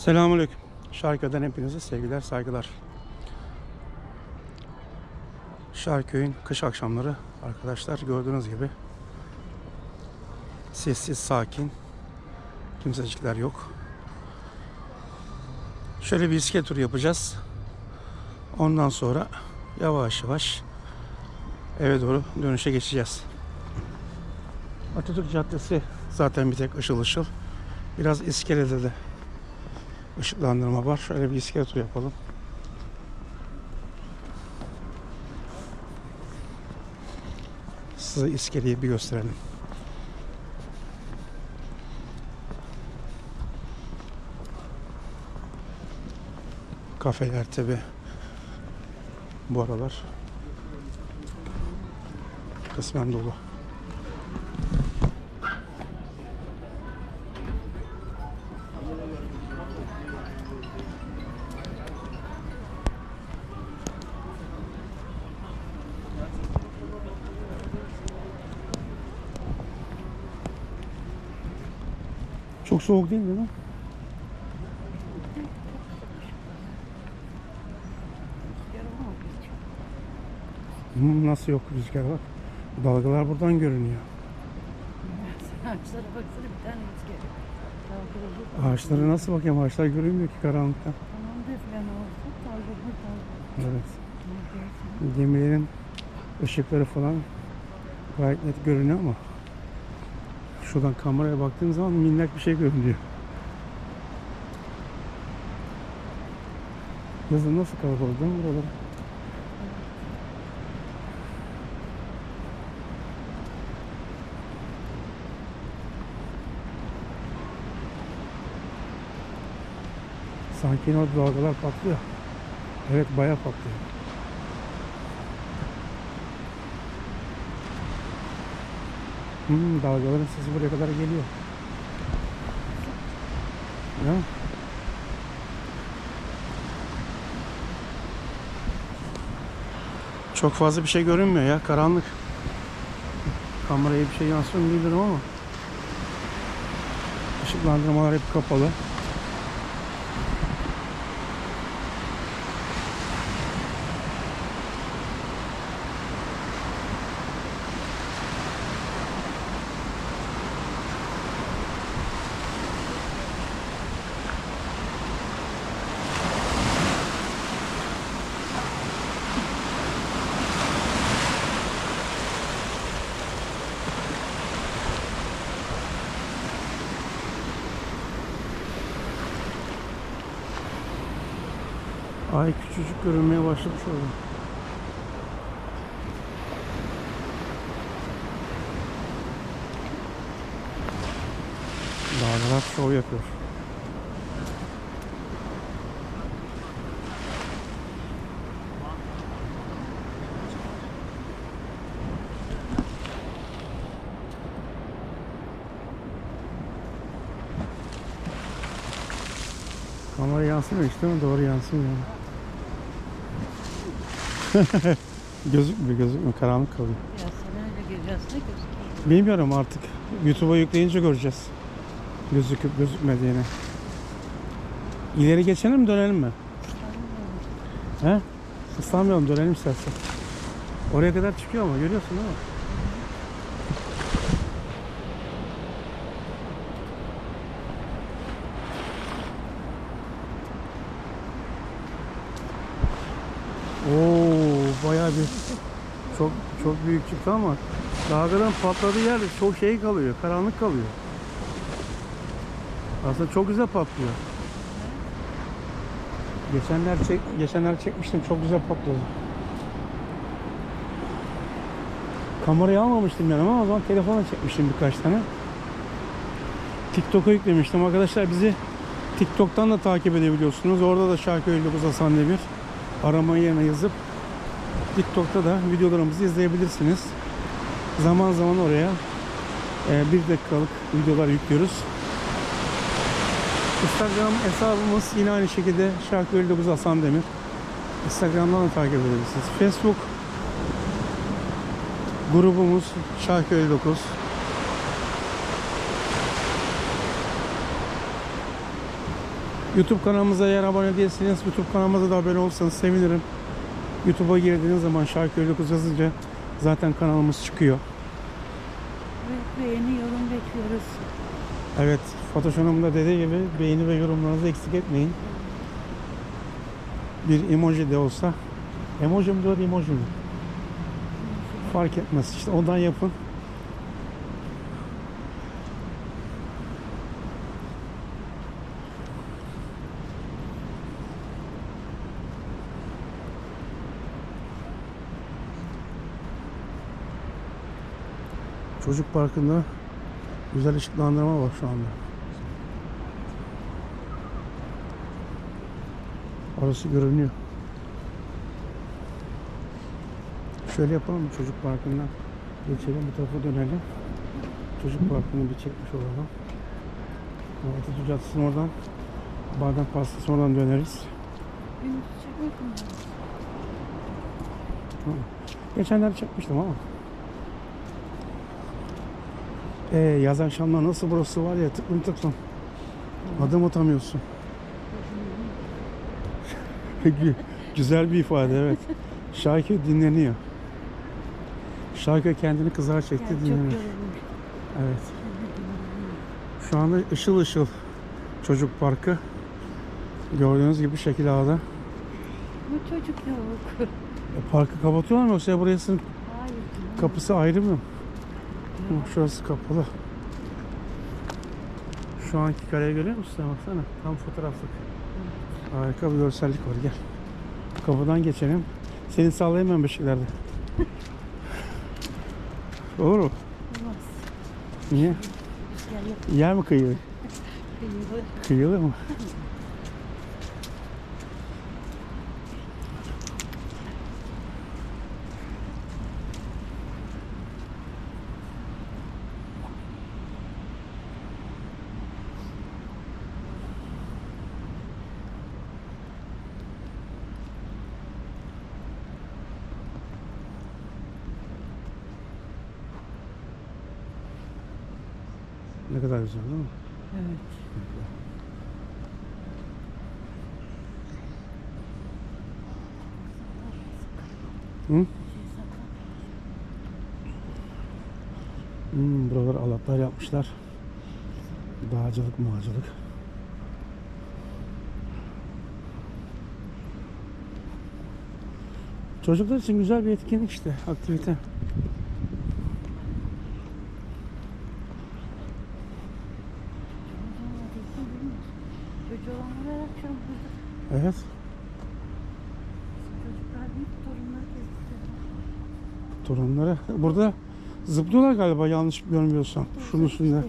Selamünaleyküm. Şarköy'den hepinize sevgiler, saygılar. Şarköy'ün kış akşamları arkadaşlar gördüğünüz gibi sessiz, sakin, kimsecikler yok. Şöyle bir bisiklet turu yapacağız. Ondan sonra yavaş yavaş eve doğru dönüşe geçeceğiz. Atatürk Caddesi zaten bir tek ışıl ışıl. Biraz iskelede de ışıklandırma var. Şöyle bir iskelet yapalım. Size iskeleyi bir gösterelim. Kafeler tabi bu aralar kısmen dolu. Çok soğuk değil mi? Hmm, nasıl yok rüzgar bak. Dalgalar buradan görünüyor. Ağaçlara nasıl bakayım? Ağaçlar görünmüyor ki karanlıkta. Evet. Gemilerin ışıkları falan gayet net görünüyor ama şuradan kameraya baktığım zaman minnak bir şey görünüyor. Yazın nasıl kalabalık değil mi buralar? Sanki o dalgalar patlıyor. Evet bayağı patlıyor. Hmm, dalgaların sesi buraya kadar geliyor. Ya. Çok fazla bir şey görünmüyor ya. Karanlık. Kameraya bir şey yansıyor mu bilmiyorum ama. Işıklandırmalar hep kapalı. Ay küçücük görünmeye başlamış orada. Dağlar şov yapıyor. Kamera yansımıyor işte mi? Doğru yansımıyor. gözükmüyor gözükmüyor. Karanlık kalıyor. Ya sen öyle görüyorsun ne gözüküyor. Bilmiyorum artık. YouTube'a yükleyince göreceğiz. Gözüküp gözükmediğini. İleri geçelim mi dönelim mi? He? Islanmayalım dönelim istersen. Oraya kadar çıkıyor ama görüyorsun değil mi? Oo bayağı bir çok çok büyük çıktı ama dalgadan patladığı yerde çok şey kalıyor, karanlık kalıyor. Aslında çok güzel patlıyor. Geçenler çek, geçenler çekmiştim çok güzel patladı. Kamerayı almamıştım yani ama o zaman telefona çekmiştim birkaç tane. TikTok'a yüklemiştim. Arkadaşlar bizi TikTok'tan da takip edebiliyorsunuz. Orada da Şarkı 59 Hasan Demir arama yerine yazıp TikTok'ta da videolarımızı izleyebilirsiniz. Zaman zaman oraya e, bir dakikalık videolar yüklüyoruz. Instagram hesabımız yine aynı şekilde Şarkı 59 Hasan Demir. Instagram'dan da takip edebilirsiniz. Facebook grubumuz Şarkı 59. YouTube kanalımıza eğer abone değilseniz YouTube kanalımıza da abone olursanız sevinirim. YouTube'a girdiğiniz zaman Şarkı 59 yazınca zaten kanalımız çıkıyor. Ve beğeni yorum bekliyoruz. Evet, Fatoş Hanım da dediği gibi beğeni ve yorumlarınızı eksik etmeyin. Bir emoji de olsa. Emoji mi diyor, emoji mi? Fark etmez. İşte ondan yapın. Çocuk parkında güzel ışıklandırma var şu anda. Orası görünüyor. Şöyle yapalım mı çocuk parkından geçelim bu tarafa dönelim. Çocuk parkını bir çekmiş olalım. Atatürk Caddesi'nin oradan Badem Pastası oradan döneriz. Geçenlerde çekmiştim ama. Ee, yaz akşamlar nasıl burası var ya tıklım tıklım. Adım atamıyorsun. Gü- Güzel bir ifade evet. Şarkı dinleniyor. Şarkı kendini kızar çekti Yani dinleniyor. Evet. Şu anda ışıl ışıl çocuk parkı. Gördüğünüz gibi şekil ağda. Bu çocuk yok. E, parkı kapatıyorlar mı yoksa burası Hayır. kapısı ayrı mı? Hı, Şurası kapalı. Şu anki kareyi görüyor musun? Baksana. Tam fotoğraflık. Harika bir görsellik var. Gel. Kapıdan geçelim. Seni sallayamam beşiklerde. Olur mu? Olmaz. Niye? Yok. Yer mi kıyılı? Kıyılı. Kıyılı mı? Ne kadar güzel değil mi? Evet. Hı? Hmm, buralar alatlar yapmışlar. Dağcılık, mağacılık. Çocuklar için güzel bir etkinlik işte, aktivite. Burada. Evet. Çocuklar büyük torunlar gezdi. Torunları. Burada zıplıyorlar galiba yanlış görmüyorsam. Şunun üstünde.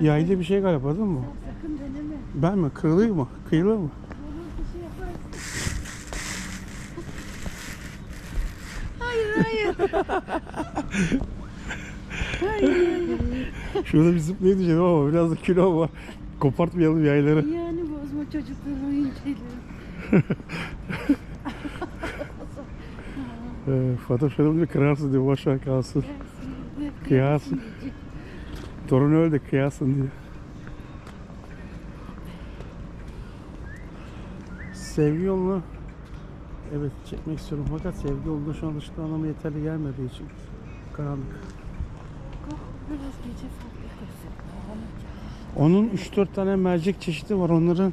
Yaylı bir şey galiba değil mi bu? Sakın deneme. Ben mi? Kırılıyor mu? Kıyılır mı? Hayır hayır. hayır. Şurada bir diyeceğim ama biraz da kilo var. Kopartmayalım yayları. Yani çocukların oyun şeyleri. Ee, diyor kırarsın diyor boş ver kalsın. Dersin, Kıyarsın. Torun öldü kıyasın diyor. Sevgi yolunu evet çekmek istiyorum fakat sevgi yolunda şu an ışıklandırma yeterli gelmediği için karanlık. Biraz gece farklı. Onun 3-4 tane mercek çeşidi var. Onların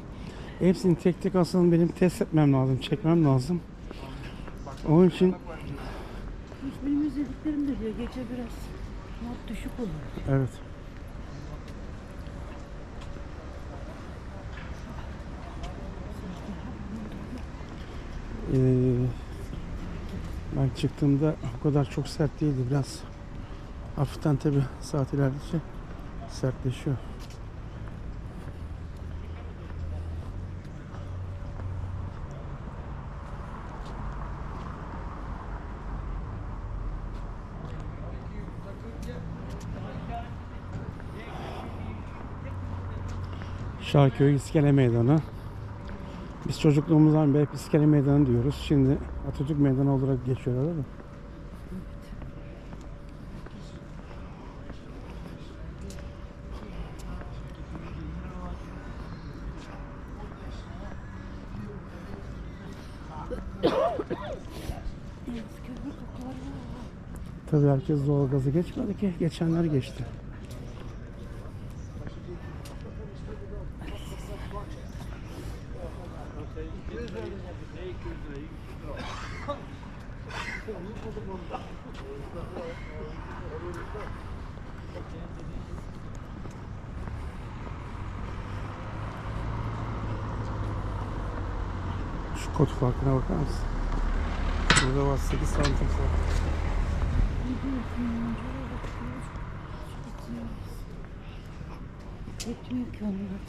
hepsini tek tek aslında benim test etmem lazım, çekmem lazım. Onun için Hiç benim izlediklerim de diyor gece biraz not düşük olur. evet. Ee, ben çıktığımda o kadar çok sert değildi. Biraz hafiften tabi saat ilerledikçe sertleşiyor. Şarköy İskele Meydanı. Biz çocukluğumuzdan beri İskele Meydanı diyoruz. Şimdi Atatürk Meydanı olarak geçiyor öyle mi? Tabii herkes doğalgazı geçmedi ki. Geçenler geçti. Şu kod farkına bakar mısın? Burada var 8 santim fark. Etmiyor ki onlar.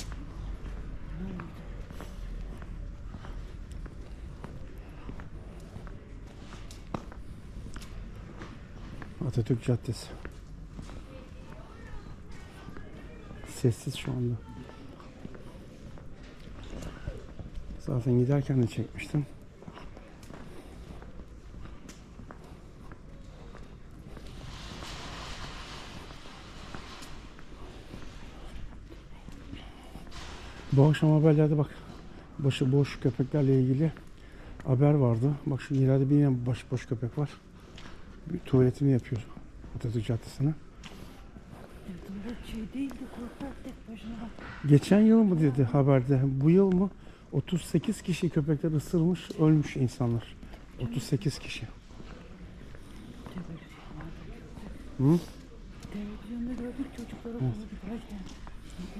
Atatürk Caddesi. Sessiz şu anda. Zaten giderken de çekmiştim. Bu akşam haberlerde bak başı boş köpeklerle ilgili haber vardı. Bak şu ileride bir yine baş boş köpek var. Bir tuvaletini yapıyor Atatürk Caddesi'ne. Geçen yıl mı dedi haberde? Bu yıl mı? 38 kişi köpekler ısırmış, ölmüş insanlar. 38 kişi. Hı? Televizyonda gördük çocukları falan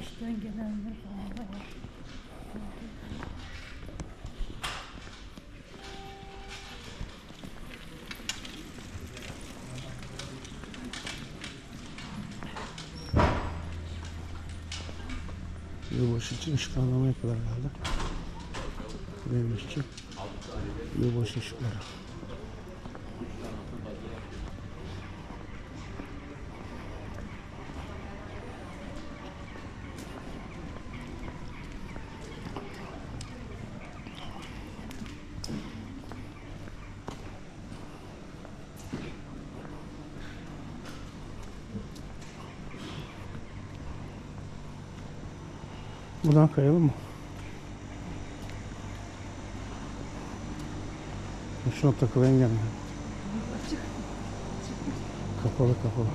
İşten gelenler falan var. Yılbaşı için ışıklandırmaya kadar geldi. Benim için yılbaşı ışıkları. Buradan kayalım mı? Şuna takılayım gelme. Kapalı kapalı.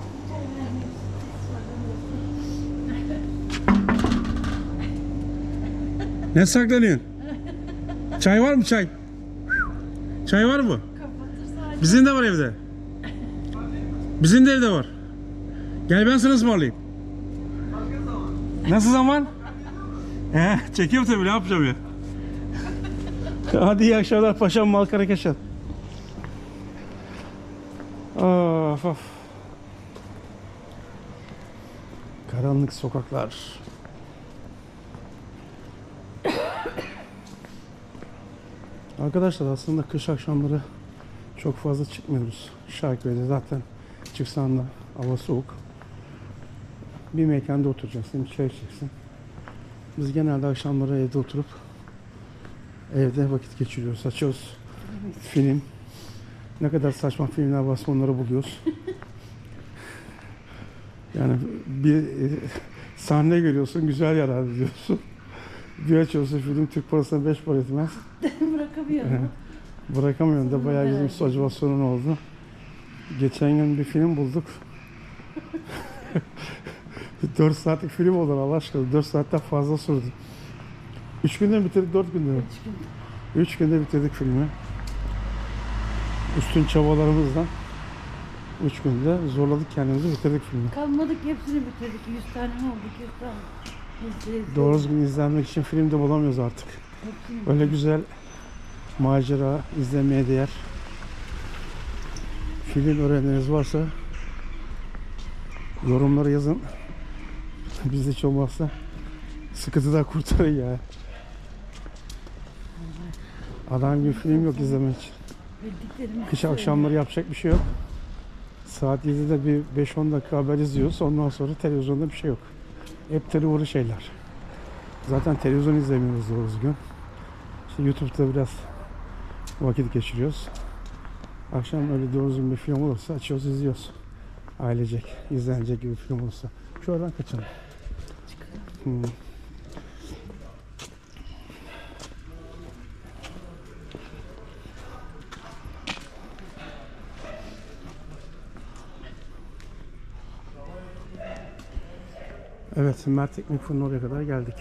Ne saklanıyorsun? Çay var mı çay? Çay var mı? Bizim de var evde. Bizim de evde var. Gel ben sana ısmarlayayım. Nasıl zaman? He, çekiyorum tabii ne yapacağım ya. Hadi iyi akşamlar paşam Malkara Keşan. Of of. Karanlık sokaklar. Arkadaşlar aslında kış akşamları çok fazla çıkmıyoruz. Şarköy'de zaten çıksan da hava soğuk. Bir mekanda oturacaksın, bir çay içeceksin. Biz genelde akşamları evde oturup evde vakit geçiriyoruz. Açıyoruz film. Ne kadar saçma filmler varsa onları buluyoruz. yani bir e, sahne görüyorsun, güzel yarar diyorsun. Bir açıyorsun film Türk parasına 5 para etmez. Bırakamıyorum. Bırakamıyorum da bayağı bizim acaba sorun oldu. Geçen gün bir film bulduk. 4 saatlik film oldu Allah aşkına. 4 saatten fazla sürdü. 3 günde mi bitirdik, 4 günde mi? Üç gün. 3 günde bitirdik filmi. Üstün çabalarımızla 3 günde zorladık kendimizi bitirdik filmi. Kalmadık hepsini bitirdik. 100 tane mi oldu? 200 tane. Doğru düzgün izlenmek için film de bulamıyoruz artık. Hepsini Öyle güzel macera izlemeye değer film öğrenleriniz varsa yorumlara yazın. Biz hiç olmazsa sıkıntıdan kurtarın ya. Adam gibi film yok izlemek için. Kış akşamları yapacak bir şey yok. Saat 7'de bir 5-10 dakika haber izliyoruz. Ondan sonra televizyonda bir şey yok. Hep televizyon şeyler. Zaten televizyon izlemiyoruz doğru düzgün. İşte YouTube'da biraz vakit geçiriyoruz. Akşam öyle doğru düzgün bir film olursa açıyoruz izliyoruz. Ailecek, izlenecek gibi bir film olursa. Şu oradan kaçalım. Hmm. Evet, Mert Teknik Fırın oraya kadar geldik.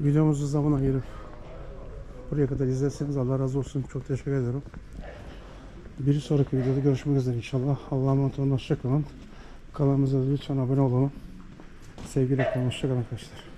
Videomuzu zaman ayırıp buraya kadar izlerseniz Allah razı olsun. Çok teşekkür ederim. Bir sonraki videoda görüşmek üzere inşallah. Allah'a emanet olun. Hoşçakalın. Kanalımıza lütfen abone olun. Sevgiyle kalın. Hoşçakalın arkadaşlar.